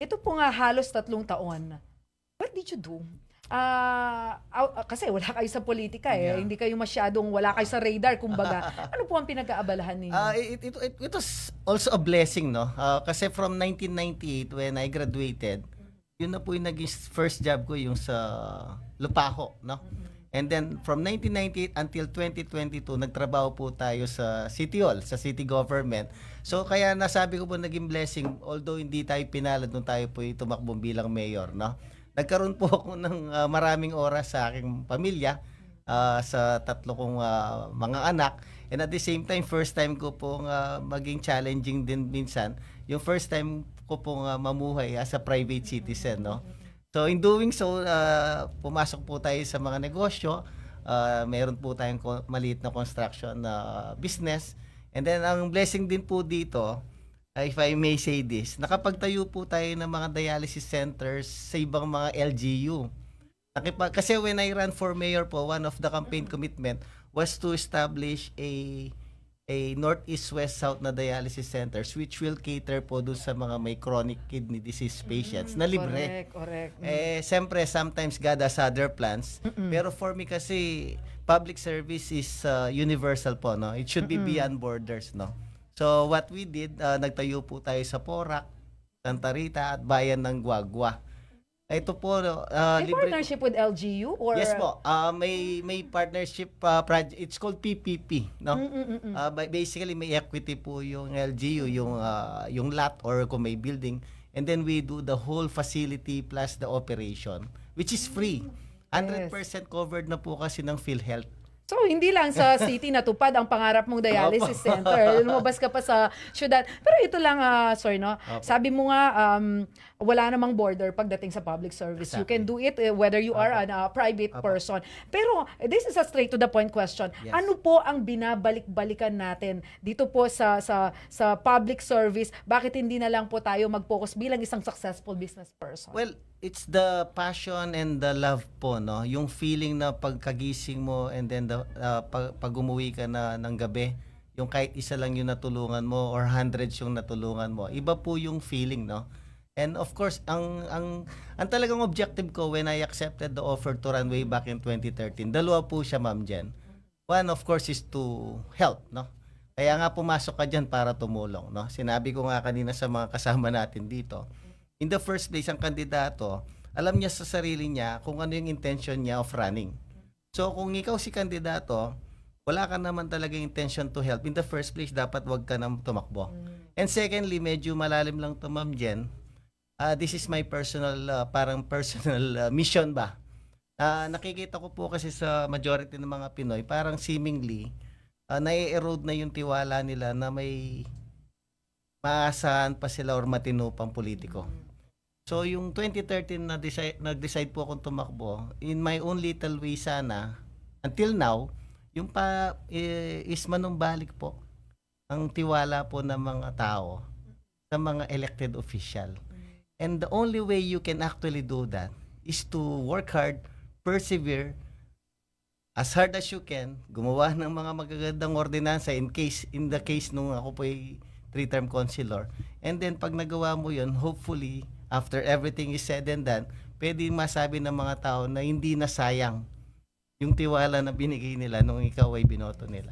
Ito po nga halos tatlong taon. What did you do? Ah, ah, kasi wala kayo sa politika eh. Yeah. Hindi kayo masyadong wala kayo sa radar kumbaga. ano po ang pinag-aabalahan ninyo? Ah, it, it, it, it was also a blessing, no? Ah, kasi from 1998, when I graduated, yun na po yung naging first job ko, yung sa Lupaho, no? And then, from 1998 until 2022, nagtrabaho po tayo sa City Hall, sa city government. So, kaya nasabi ko po naging blessing, although hindi tayo pinalad nung tayo po tumakbo bilang mayor, no? Nagkaroon po ako ng ah, maraming oras sa aking pamilya, ah, sa tatlo kong ah, mga anak. And at the same time, first time ko pong ah, maging challenging din minsan. Yung first time ko pong ah, mamuhay as a private citizen, no? So in doing so, ah, pumasok po tayo sa mga negosyo. Ah, meron po tayong maliit na construction na business. And then ang blessing din po dito, ah, if I may say this, nakapagtayo po tayo ng mga dialysis centers sa ibang mga LGU. Kasi when I ran for mayor po, one of the campaign commitment was to establish a a northeast west south na dialysis centers which will cater po dun sa mga may chronic kidney disease patients na libre. Correct, correct. Mm. Eh, siyempre, sometimes God has other plans. Pero for me kasi, public service is uh, universal po, no? It should be beyond borders, no? So, what we did, uh, nagtayo po tayo sa Porac, Santa Rita, at Bayan ng Guagua. Ito po, uh, May libre... partnership with LGU or Yes po. Uh, may may partnership uh, project. It's called PPP, no? Uh, ba- basically may equity po yung LGU, yung uh, yung lot or kung may building and then we do the whole facility plus the operation which is free. 100% covered na po kasi ng PhilHealth. So, hindi lang sa city natupad ang pangarap mong dialysis Opo. center. Lumabas ka pa sa syudad. Pero ito lang, ah, sorry, no? Opo. Sabi mo nga, um, wala namang border pagdating sa public service. You can do it eh, whether you are a private Opo. person. Pero, this is a straight to the point question. Yes. Ano po ang binabalik-balikan natin dito po sa sa sa public service? Bakit hindi na lang po tayo mag-focus bilang isang successful business person? Well, it's the passion and the love po, no? Yung feeling na pagkagising mo and then the, uh, pag, pag umuwi ka na ng gabi, yung kahit isa lang yung natulungan mo or hundreds yung natulungan mo. Iba po yung feeling, no? And of course, ang ang ang talagang objective ko when I accepted the offer to run way back in 2013, dalawa po siya, Ma'am Jen. One, of course, is to help, no? Kaya nga pumasok ka dyan para tumulong, no? Sinabi ko nga kanina sa mga kasama natin dito, in the first place, ang kandidato, alam niya sa sarili niya kung ano yung intention niya of running. So, kung ikaw si kandidato, wala ka naman talaga intention to help. In the first place, dapat wag ka nang tumakbo. And secondly, medyo malalim lang to, Ma'am Jen. Ah, this is my personal, ah, parang personal ah, mission ba? Ah, nakikita ko po kasi sa majority ng mga Pinoy, parang seemingly, uh, nai-erode na yung tiwala nila na may maasahan pa sila or matino pang politiko. So yung 2013 na decide, nag-decide po akong tumakbo, in my own little way sana, until now, yung pa eh, is manumbalik po ang tiwala po ng mga tao sa mga elected official. And the only way you can actually do that is to work hard, persevere, as hard as you can, gumawa ng mga magagandang ordinansa in case, in the case nung ako po ay three-term councilor. And then pag nagawa mo yun, hopefully, after everything is said and done, pwede masabi ng mga tao na hindi na sayang yung tiwala na binigay nila nung ikaw ay binoto nila.